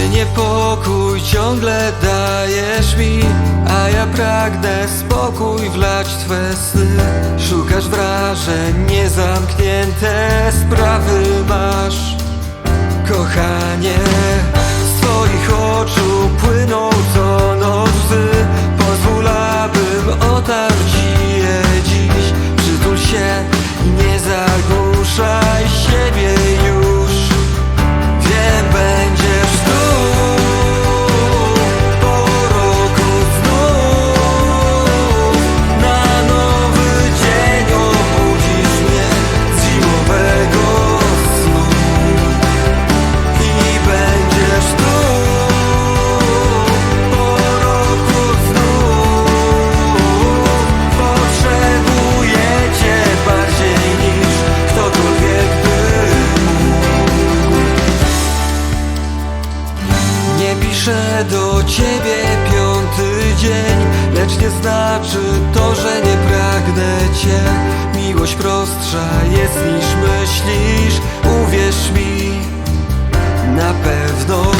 Ty niepokój ciągle dajesz mi A ja pragnę spokój wlać Twe sny. Szukasz wrażeń, niezamknięte sprawy masz do ciebie piąty dzień Lecz nie znaczy to, że nie pragnę cię. Miłość prostsza jest niż myślisz Uwierz mi, na pewno.